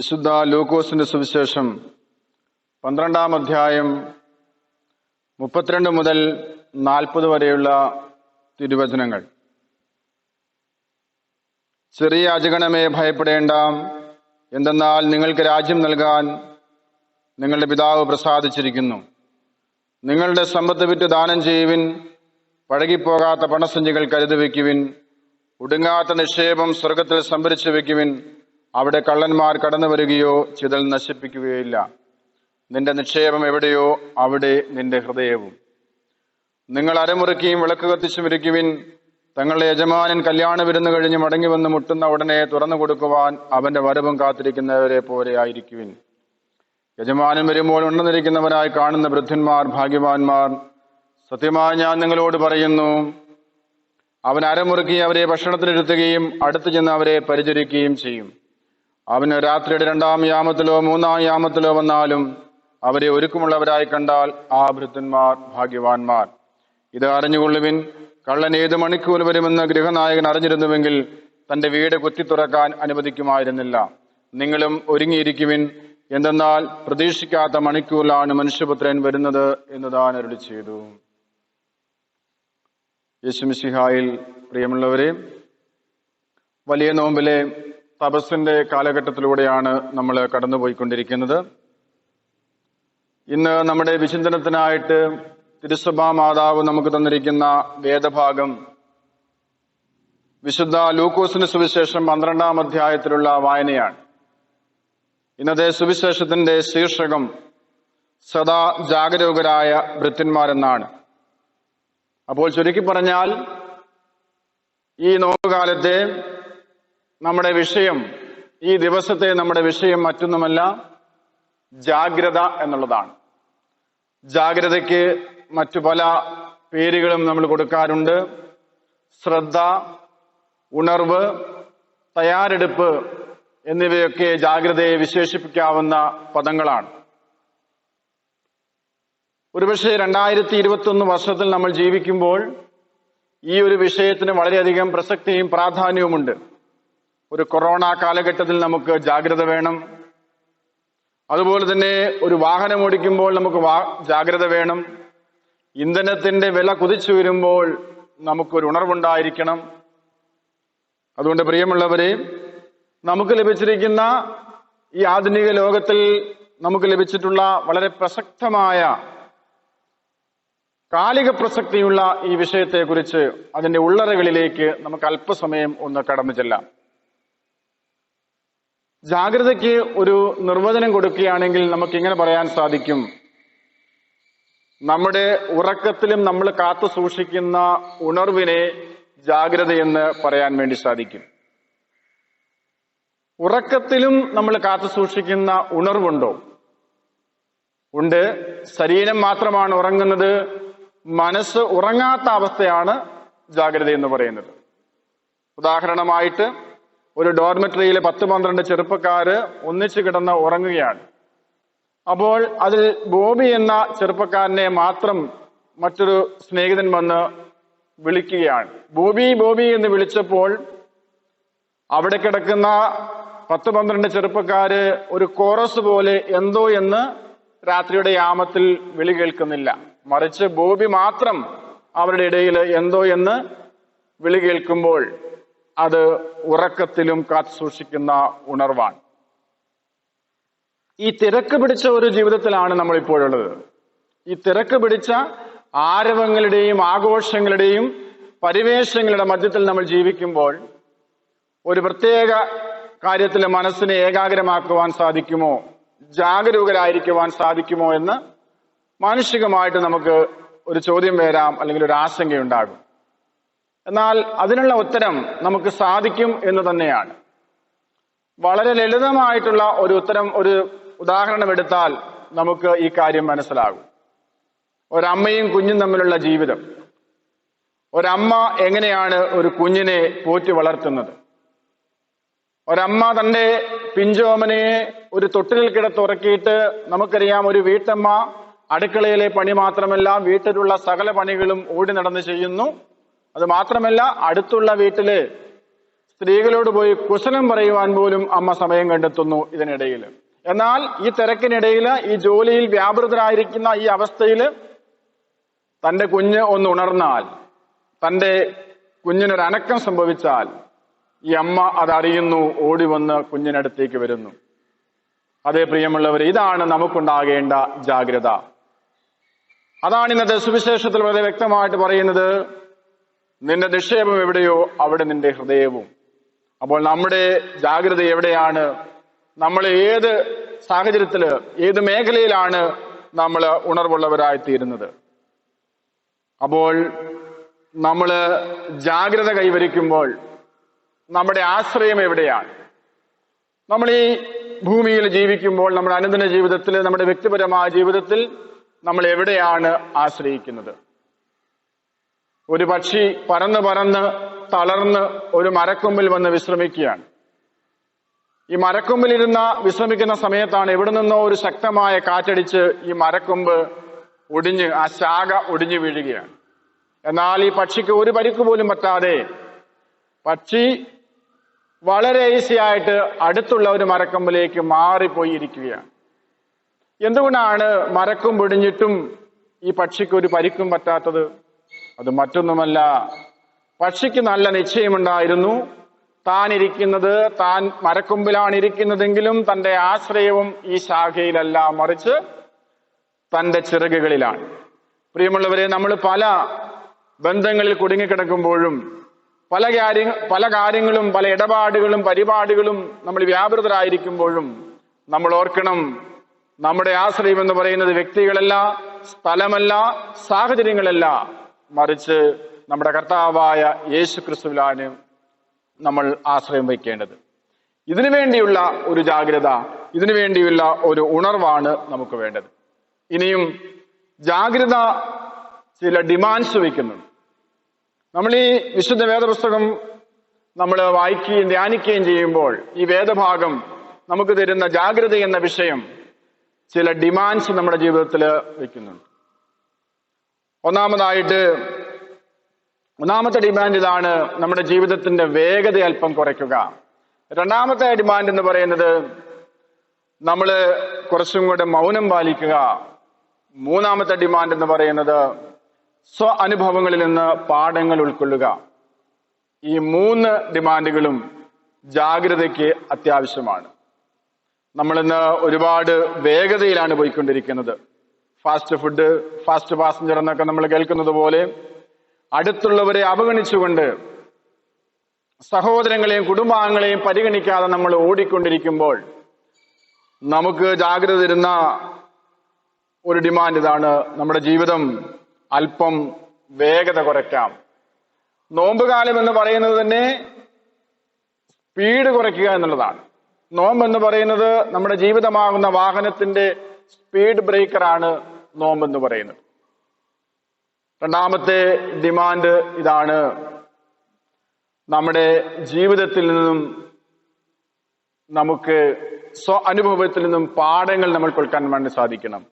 വിശുദ്ധ ലൂക്കോസിന്റെ സുവിശേഷം പന്ത്രണ്ടാം അധ്യായം മുപ്പത്തിരണ്ട് മുതൽ നാൽപ്പത് വരെയുള്ള തിരുവചനങ്ങൾ. ചെറിയ അജഗണമേ ഭയപ്പെടേണ്ട. എന്തെന്നാൽ നിങ്ങൾക്ക് രാജ്യം നൽകാൻ നിങ്ങളുടെ പിതാവ് പ്രസാദിച്ചിരിക്കുന്നു. നിങ്ങളുടെ സമ്പത്ത് വിറ്റ് ദാനം ചെയ്യുവിൻ. പഴകിപ്പോകാത്ത പണസഞ്ചികൾ കരുതി വയ്ക്കുവിൻ. ഒടുങ്ങാത്ത നിക്ഷേപം സ്വർഗത്തിൽ സംഭരിച്ചു വെക്കുവിൻ അവിടെ കള്ളന്മാർ കടന്നു വരികയോ ചിതൽ നശിപ്പിക്കുകയില്ല. നിന്റെ നിക്ഷേപം എവിടെയോ അവിടെ നിന്റെ ഹൃദയവും. നിങ്ങൾ അരമുറുക്കിയും വിളക്ക് കത്തിച്ചും ഇരിക്കുവിൻ. തങ്ങളുടെ യജമാനൻ കല്യാണ വിരുന്ന് കഴിഞ്ഞ് മടങ്ങി വന്ന് മുട്ടുന്ന ഉടനെ തുറന്നു കൊടുക്കുവാൻ അവന്റെ വരവും കാത്തിരിക്കുന്നവരെ പോലെ ആയിരിക്കുവിൻ. യജമാനൻ വരുമ്പോൾ ഉണർന്നിരിക്കുന്നവരായി കാണുന്ന വൃദ്ധന്മാർ ഭാഗ്യവാന്മാർ സത്യമായി ഞാൻ നിങ്ങളോട് പറയുന്നു അവൻ അരമുറുക്കി അവരെ ഭക്ഷണത്തിനിരുത്തുകയും അടുത്തു ചെന്ന് അവരെ പരിചരിക്കുകയും ചെയ്യും. അവന് രാത്രിയുടെ രണ്ടാം യാമത്തിലോ മൂന്നാം യാമത്തിലോ വന്നാലും അവരെ ഒരുക്കമുള്ളവരായി കണ്ടാൽ ആ വൃദ്ധന്മാർ ഭാഗ്യവാന്മാർ. ഇത് അറിഞ്ഞുകൊള്ളുവിൻ കള്ളൻ ഏത് മണിക്കൂർ വരുമെന്ന് ഗൃഹനായകൻ അറിഞ്ഞിരുന്നുവെങ്കിൽ തന്റെ വീട് കുത്തി തുറക്കാൻ അനുവദിക്കുമായിരുന്നില്ല. നിങ്ങളും ഒരുങ്ങിയിരിക്കുവിൻ. എന്തെന്നാൽ പ്രതീക്ഷിക്കാത്ത മണിക്കൂറിലാണ് മനുഷ്യപുത്രൻ വരുന്നത് എന്ന് താൻ അരുളി ചെയ്തു. യേശുമിശിഹായിൽ പ്രിയമുള്ളവരെ വലിയ നോമ്പിലെ തപസ്സിന്റെ കാലഘട്ടത്തിലൂടെയാണ് നമ്മൾ കടന്നുപോയിക്കൊണ്ടിരിക്കുന്നത്. ഇന്ന് നമ്മുടെ വിചിന്തനത്തിനായിട്ട് തിരുസഭാ മാതാവ് നമുക്ക് തന്നിരിക്കുന്ന വേദഭാഗം വിശുദ്ധ ലൂക്കോസിന് സുവിശേഷം പന്ത്രണ്ടാം അധ്യായത്തിലുള്ള വായനയാണ്. ഇന്നത്തെ സുവിശേഷത്തിന്റെ ശീർഷകം സദാ ജാഗരൂകരായ ഭൃത്യന്മാരെന്നാണ്. അപ്പോൾ ചുരുക്കി പറഞ്ഞാൽ ഈ നോമ്പുകാലത്തെ നമ്മുടെ വിഷയം ഈ ദിവസത്തെ നമ്മുടെ വിഷയം മറ്റൊന്നുമല്ല ജാഗ്രത എന്നുള്ളതാണ്. ജാഗ്രതയ്ക്ക് മറ്റു പല പേരുകളും നമ്മൾ കൊടുക്കാറുണ്ട്. ശ്രദ്ധ ഉണർവ് തയ്യാറെടുപ്പ് എന്നിവയൊക്കെ ജാഗ്രതയെ വിശേഷിപ്പിക്കാവുന്ന പദങ്ങളാണ്. ഒരുപക്ഷെ രണ്ടായിരത്തി ഇരുപത്തി ഒന്ന് വർഷത്തിൽ നമ്മൾ ജീവിക്കുമ്പോൾ ഈ ഒരു വിഷയത്തിന് വളരെയധികം പ്രസക്തിയും പ്രാധാന്യവുമുണ്ട്. ഒരു കൊറോണ കാലഘട്ടത്തിൽ നമുക്ക് ജാഗ്രത വേണം. അതുപോലെ തന്നെ ഒരു വാഹനം ഓടിക്കുമ്പോൾ നമുക്ക് ജാഗ്രത വേണം. ഇന്ധനത്തിന്റെ വില കുതിച്ചു വരുമ്പോൾ നമുക്കൊരു ഉണർവുണ്ടായിരിക്കണം. അതുകൊണ്ട് പ്രിയമുള്ളവരെ നമുക്ക് ലഭിച്ചിരിക്കുന്ന ഈ ആധുനിക ലോകത്തിൽ നമുക്ക് ലഭിച്ചിട്ടുള്ള വളരെ പ്രസക്തമായ കാലിക പ്രസക്തിയുള്ള ഈ വിഷയത്തെക്കുറിച്ച് അതിന്റെ ഉള്ളറകളിലേക്ക് നമുക്ക് അല്പസമയം ഒന്ന് കടന്നു ചെല്ലാം. ജാഗ്രതയ്ക്ക് ഒരു നിർവചനം കൊടുക്കുകയാണെങ്കിൽ നമുക്ക് ഇങ്ങനെ പറയാൻ സാധിക്കും. നമ്മുടെ ഉറക്കത്തിലും നമ്മൾ കാത്തു സൂക്ഷിക്കുന്ന ഉണർവിനെ ജാഗ്രതയെന്ന് പറയാൻ വേണ്ടി സാധിക്കും. ഉറക്കത്തിലും നമ്മൾ കാത്തു സൂക്ഷിക്കുന്ന ഉണർവുണ്ടോ? ഉണ്ട്. ശരീരം മാത്രമാണ് ഉറങ്ങുന്നത്. മനസ്സ് ഉറങ്ങാത്ത അവസ്ഥയാണ് ജാഗ്രത എന്ന് പറയുന്നത്. ഉദാഹരണമായിട്ട് ഒരു ഡോർമെറ്ററിയിൽ പത്ത് പന്ത്രണ്ട് ചെറുപ്പക്കാര് ഒന്നിച്ചു കിടന്ന് ഉറങ്ങുകയാണ്. അപ്പോൾ അതിൽ ബോബി എന്ന ചെറുപ്പക്കാരനെ മാത്രം മറ്റൊരു സ്നേഹിതൻ വന്ന് വിളിക്കുകയാണ്. ബോബി ബോബി എന്ന് വിളിച്ചപ്പോൾ അവിടെ കിടക്കുന്ന പത്ത് പന്ത്രണ്ട് ചെറുപ്പക്കാര് ഒരു കോറസ് പോലെ എന്തോ എന്ന് രാത്രിയുടെ യാമത്തിൽ വിളി കേൾക്കുന്നില്ല. മറിച്ച് ബോബി മാത്രം അവരുടെ ഇടയിൽ എന്തോ എന്ന് വിളി കേൾക്കുമ്പോൾ അത് ഉറക്കത്തിലും കാത്തു സൂക്ഷിക്കുന്ന ഉണർവാണ്. ഈ തിരക്ക് പിടിച്ച ഒരു ജീവിതത്തിലാണ് നമ്മൾ ഇപ്പോഴുള്ളത് ഈ തിരക്ക് പിടിച്ച ആരവങ്ങളുടെയും ആഘോഷങ്ങളുടെയും പരിവേഷങ്ങളുടെ മധ്യത്തിൽ നമ്മൾ ജീവിക്കുമ്പോൾ ഒരു പ്രത്യേക കാര്യത്തിൽ മനസ്സിനെ ഏകാഗ്രമാക്കുവാൻ സാധിക്കുമോ? ജാഗരൂകരായിരിക്കുവാൻ സാധിക്കുമോ എന്ന് മാനുഷികമായിട്ട് നമുക്ക് ഒരു ചോദ്യം വരാം അല്ലെങ്കിൽ ഒരു ആശങ്കയുണ്ടാകും. എന്നാൽ അതിനുള്ള ഉത്തരം നമുക്ക് സാധിക്കും എന്ന് തന്നെയാണ്. വളരെ ലളിതമായിട്ടുള്ള ഒരു ഉത്തരം ഒരു ഉദാഹരണം എടുത്താൽ നമുക്ക് ഈ കാര്യം മനസ്സിലാകും. ഒരമ്മയും കുഞ്ഞും തമ്മിലുള്ള ജീവിതം. ഒരമ്മ എങ്ങനെയാണ് ഒരു കുഞ്ഞിനെ പോറ്റി വളർത്തുന്നത്? ഒരമ്മ തന്റെ പിഞ്ചോമനെ ഒരു തൊട്ടിലിൽ കിടത്തുറക്കിയിട്ട് നമുക്കറിയാം ഒരു വീട്ടമ്മ അടുക്കളയിലെ പണി മാത്രമല്ല വീട്ടിലുള്ള സകല പണികളും ഓടി നടന്ന് ചെയ്യുന്നു. അത് മാത്രമല്ല അടുത്തുള്ള വീട്ടിൽ സ്ത്രീകളോട് പോയി കുശലം പറയുവാൻ പോലും അമ്മ സമയം കണ്ടെത്തുന്നു ഇതിനിടയിൽ എന്നാൽ ഈ തിരക്കിനിടയിൽ ഈ ജോലിയിൽ വ്യാപൃതരായിരിക്കുന്ന ഈ അവസ്ഥയിൽ തന്റെ കുഞ്ഞ് ഒന്ന് ഉണർന്നാൽ തന്റെ കുഞ്ഞിനൊരു അനക്കം സംഭവിച്ചാൽ ഈ അമ്മ അതറിയുന്നു ഓടി വന്ന് കുഞ്ഞിനടുത്തേക്ക് വരുന്നു. അതേ പ്രിയമുള്ളവർ ഇതാണ് നമുക്കുണ്ടാകേണ്ട ജാഗ്രത. അതാണ് ഇന്നത്തെ സുവിശേഷത്തിൽ വളരെ വ്യക്തമായിട്ട് പറയുന്നത് നിന്റെ നിക്ഷേപം എവിടെയോ അവിടെ നിന്റെ ഹൃദയവും. അപ്പോൾ നമ്മുടെ ജാഗ്രത എവിടെയാണ്? നമ്മൾ ഏത് സാഹചര്യത്തിൽ ഏത് മേഖലയിലാണ് നമ്മൾ ഉണർവുള്ളവരായി തീരുന്നത് അപ്പോൾ നമ്മൾ ജാഗ്രത കൈവരിക്കുമ്പോൾ നമ്മുടെ ആശ്രയം എവിടെയാണ്? നമ്മൾ ഈ ഭൂമിയിൽ ജീവിക്കുമ്പോൾ നമ്മുടെ അനുദിന ജീവിതത്തിൽ നമ്മുടെ വ്യക്തിപരമായ ജീവിതത്തിൽ നമ്മൾ എവിടെയാണ് ആശ്രയിക്കുന്നത്? ഒരു പക്ഷി പറന്ന് പറന്ന് തളർന്ന് ഒരു മരക്കൊമ്പിൽ വന്ന് വിശ്രമിക്കുകയാണ്. ഈ മരക്കൊമ്പിലിരുന്ന വിശ്രമിക്കുന്ന സമയത്താണ് എവിടെ നിന്നോ ഒരു ശക്തമായ കാറ്റടിച്ച് ഈ മരക്കൊമ്പ് ഒടിഞ്ഞ് ആ ശാഖ ഒടിഞ്ഞു വീഴുകയാണ്. എന്നാൽ ഈ പക്ഷിക്ക് ഒരു പരിക്ക് പോലും പറ്റാതെ പക്ഷി വളരെ ഈസി ആയിട്ട് അടുത്തുള്ള ഒരു മരക്കൊമ്പിലേക്ക് മാറിപ്പോയി ഇരിക്കുകയാണ്. എന്തുകൊണ്ടാണ് മരക്കൊമ്പ് ഒടിഞ്ഞിട്ടും ഈ പക്ഷിക്ക് ഒരു പരിക്കും പറ്റാത്തത്? അത് മറ്റൊന്നുമല്ല പക്ഷിക്ക് നല്ല നിശ്ചയമുണ്ടായിരുന്നു. താൻ ഇരിക്കുന്നത് താൻ മരക്കൊമ്പിലാണ് ഇരിക്കുന്നതെങ്കിലും തന്റെ ആശ്രയവും ഈ ശാഖയിലല്ല മറിച്ച് തന്റെ ചിറകുകളിലാണ്. പ്രിയമുള്ളവരെ നമ്മൾ പല ബന്ധങ്ങളിൽ കുടുങ്ങിക്കിടക്കുമ്പോഴും പല കാര്യ പല കാര്യങ്ങളും പല ഇടപാടുകളും പരിപാടികളും നമ്മൾ വ്യാപൃതരായിരിക്കുമ്പോഴും നമ്മൾ ഓർക്കണം നമ്മുടെ ആശ്രയം എന്ന് പറയുന്നത് വ്യക്തികളല്ല സ്ഥലമല്ല സാഹചര്യങ്ങളല്ല. മറിച്ച് നമ്മുടെ കർത്താവായ യേശു ക്രിസ്തുവിലാണ് നമ്മൾ ആശ്രയം വയ്ക്കേണ്ടത്. ഇതിനു വേണ്ടിയുള്ള ഒരു ജാഗ്രത ഇതിനു വേണ്ടിയുള്ള ഒരു ഉണർവാണ് നമുക്ക് വേണ്ടത്. ഇനിയും ജാഗ്രത ചില ഡിമാൻഡ്സ് വയ്ക്കുന്നുണ്ട്. നമ്മൾ ഈ വിശുദ്ധ വേദപുസ്തകം നമ്മൾ വായിക്കുകയും ധ്യാനിക്കുകയും ചെയ്യുമ്പോൾ ഈ വേദഭാഗം നമുക്ക് തരുന്ന ജാഗ്രത എന്ന വിഷയം ചില ഡിമാൻഡ്സ് നമ്മുടെ ജീവിതത്തിൽ വെക്കുന്നുണ്ട് ഒന്നാമതായിട്ട് ഒന്നാമത്തെ ഡിമാൻഡ് ഇതാണ് നമ്മുടെ ജീവിതത്തിന്റെ വേഗത അല്പം കുറയ്ക്കുക. രണ്ടാമത്തെ ഡിമാൻഡ് എന്ന് പറയുന്നത് നമ്മൾ കുറച്ചും കൂടെ മൗനം പാലിക്കുക. മൂന്നാമത്തെ ഡിമാൻഡ് എന്ന് പറയുന്നത് സ്വ അനുഭവങ്ങളിൽ നിന്ന് പാഠങ്ങൾ ഉൾക്കൊള്ളുക. ഈ മൂന്ന് ഡിമാൻഡുകളും ജാഗ്രതയ്ക്ക് അത്യാവശ്യമാണ്. നമ്മളിന്ന് ഒരുപാട് വേഗതയിലാണ് പോയിക്കൊണ്ടിരിക്കുന്നത്. ഫാസ്റ്റ് ഫുഡ് ഫാസ്റ്റ് പാസഞ്ചർ എന്നൊക്കെ നമ്മൾ കേൾക്കുന്നത് പോലെ അടുത്തുള്ളവരെ അവഗണിച്ചുകൊണ്ട് സഹോദരങ്ങളെയും കുടുംബാംഗങ്ങളെയും പരിഗണിക്കാതെ നമ്മൾ ഓടിക്കൊണ്ടിരിക്കുമ്പോൾ നമുക്ക് ജാഗ്രത തരുന്ന ഒരു ഡിമാൻഡ് ഇതാണ് നമ്മുടെ ജീവിതം അല്പം വേഗത കുറയ്ക്കാം. നോമ്പുകാലം എന്ന് പറയുന്നത് തന്നെ സ്പീഡ് കുറയ്ക്കുക എന്നുള്ളതാണ്. നോമ്പ് എന്ന് പറയുന്നത് നമ്മുടെ ജീവിതമാകുന്ന വാഹനത്തിന്റെ സ്പീഡ് ബ്രേക്കറാണ് നോമ്പ് എന്ന് പറയുന്നത്. രണ്ടാമത്തെ ഡിമാൻഡ് ഇതാണ് നമ്മുടെ ജീവിതത്തിൽ നിന്നും നമുക്ക് സ്വ അനുഭവത്തിൽ നിന്നും പാഠങ്ങൾ നമ്മൾ കൊൽക്കാൻ വേണ്ടി സാധിക്കണം.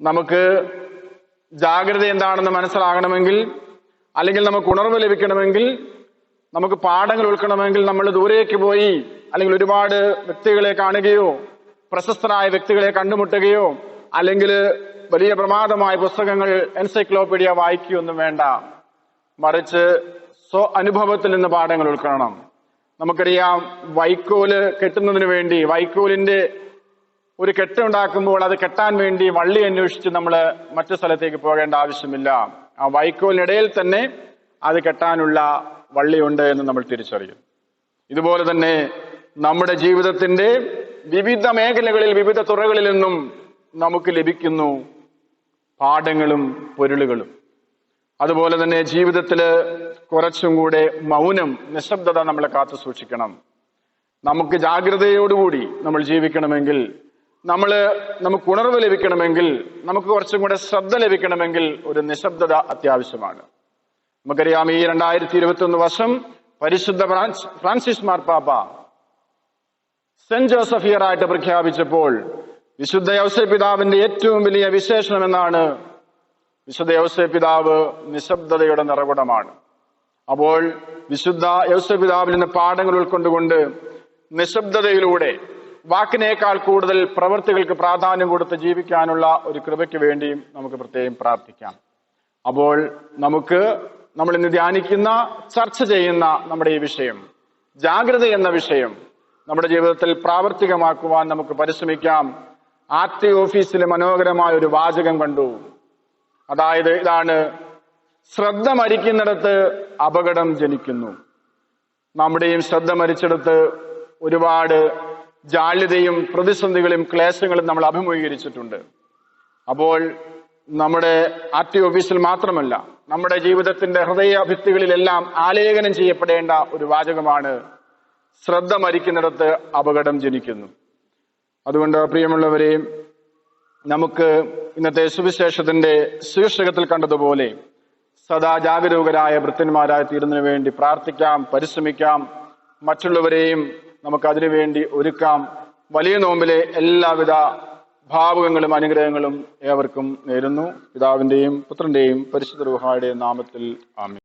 നമുക്ക് ജാഗ്രത എന്താണെന്ന് മനസ്സിലാകണമെങ്കിൽ അല്ലെങ്കിൽ നമുക്ക് ഉണർവ് ലഭിക്കണമെങ്കിൽ നമുക്ക് പാഠങ്ങൾ ഉൾക്കണമെങ്കിൽ നമ്മൾ ദൂരേക്ക് പോയി അല്ലെങ്കിൽ ഒരുപാട് വ്യക്തികളെ കാണുകയോ പ്രശസ്തരായ വ്യക്തികളെ കണ്ടുമുട്ടുകയോ അല്ലെങ്കിൽ വലിയ പ്രമാദമായ പുസ്തകങ്ങൾ എൻസൈക്ലോപീഡിയ വായിക്കുകയൊന്നും വേണ്ട. മറിച്ച് സ്വ അനുഭവത്തിൽ നിന്ന് പാഠങ്ങൾ ഉൾക്കൊള്ളണം. നമുക്കറിയാം വൈക്കോൽ കെട്ടുന്നതിന് വേണ്ടി വൈക്കോലിന്റെ ഒരു കെട്ടുണ്ടാക്കുമ്പോൾ അത് കെട്ടാൻ വേണ്ടി വള്ളി അന്വേഷിച്ച് നമ്മൾ മറ്റു സ്ഥലത്തേക്ക് പോകേണ്ട ആവശ്യമില്ല. ആ വൈക്കോലിനിടയിൽ തന്നെ അത് കെട്ടാനുള്ള വള്ളിയുണ്ട് എന്ന് നമ്മൾ തിരിച്ചറിയും. ഇതുപോലെ തന്നെ നമ്മുടെ ജീവിതത്തിന്റെ വിവിധ മേഖലകളിൽ വിവിധ തുറകളിൽ നിന്നും നമുക്ക് ലഭിക്കുന്നു പാഠങ്ങളും പൊരുളുകളും. അതുപോലെ തന്നെ ജീവിതത്തിൽ കുറച്ചും കൂടെ മൗനം നിശബ്ദത നമ്മളെ കാത്തു സൂക്ഷിക്കണം. നമുക്ക് ജാഗ്രതയോടുകൂടി നമ്മൾ ജീവിക്കണമെങ്കിൽ നമ്മൾ നമുക്ക് ഉണർവ് ലഭിക്കണമെങ്കിൽ നമുക്ക് കുറച്ചും കൂടെ ശ്രദ്ധ ലഭിക്കണമെങ്കിൽ ഒരു നിശബ്ദത അത്യാവശ്യമാണ്. നമുക്കറിയാം ഈ രണ്ടായിരത്തി ഇരുപത്തി ഒന്ന് വർഷം പരിശുദ്ധ ഫ്രാൻസ് ഫ്രാൻസിസ് മാർപ്പാപ്പ സെന്റ് ജോസഫ് ഇയർ ആയിട്ട് പ്രഖ്യാപിച്ചപ്പോൾ വിശുദ്ധ യൗസേ പിതാവിന്റെ ഏറ്റവും വലിയ വിശേഷണം എന്നാണ് വിശുദ്ധ യൗസേ പിതാവ് നിശബ്ദതയുടെ നിറകുടമാണ്. അപ്പോൾ വിശുദ്ധ യൗസപിതാവിൽ നിന്ന് പാഠങ്ങൾ ഉൾക്കൊണ്ടുകൊണ്ട് നിശബ്ദതയിലൂടെ വാക്കിനേക്കാൾ കൂടുതൽ പ്രവൃത്തികൾക്ക് പ്രാധാന്യം കൊടുത്ത് ജീവിക്കാനുള്ള ഒരു കൃപയ്ക്ക് വേണ്ടിയും നമുക്ക് പ്രത്യേകം പ്രാർത്ഥിക്കാം. അപ്പോൾ നമുക്ക് നമ്മൾ ഇന്ന് ധ്യാനിക്കുന്ന ചർച്ച ചെയ്യുന്ന നമ്മുടെ ഈ വിഷയം ജാഗ്രത എന്ന വിഷയം നമ്മുടെ ജീവിതത്തിൽ പ്രാവർത്തികമാക്കുവാൻ നമുക്ക് പരിശ്രമിക്കാം. ആർ ടി ഓഫീസിലെ മനോഹരമായ ഒരു വാചകം കണ്ടു. അതായത് ഇതാണ് ശ്രദ്ധ മരിക്കുന്നിടത്ത് അപകടം ജനിക്കുന്നു. നമ്മുടെയും ശ്രദ്ധ മരിച്ചിടത്ത് ഒരുപാട് ജാള്യതയും പ്രതിസന്ധികളും ക്ലേശങ്ങളും നമ്മൾ അഭിമുഖീകരിച്ചിട്ടുണ്ട്. അപ്പോൾ നമ്മുടെ ആർ ടി ഓഫീസിൽ മാത്രമല്ല നമ്മുടെ ജീവിതത്തിന്റെ ഹൃദയ ഭിത്തികളിലെല്ലാം ആലേഖനം ചെയ്യപ്പെടേണ്ട ഒരു വാചകമാണ് ശ്രദ്ധ മരിക്കുന്നിടത്ത് അപകടം ജനിക്കുന്നു. അതുകൊണ്ട് പ്രിയമുള്ളവരെ നമുക്ക് ഇന്നത്തെ സുവിശേഷത്തിന്റെ ശീർഷകത്തിൽ കണ്ടതുപോലെ സദാ ജാഗരൂകരായ ഭൃത്യന്മാരായി തീരുന്നതിനു വേണ്ടി പ്രാർത്ഥിക്കാം പരിശ്രമിക്കാം. മറ്റുള്ളവരെയും നമുക്ക് അതിനുവേണ്ടി ഒരുക്കാം. വലിയ നോമ്പിലെ എല്ലാവിധ ഭാവുകങ്ങളും അനുഗ്രഹങ്ങളും ഏവർക്കും നേരുന്നു. പിതാവിന്റെയും പുത്രന്റെയും പരിശുദ്ധ രൂഹായുടെയും നാമത്തിൽ ആമേൻ.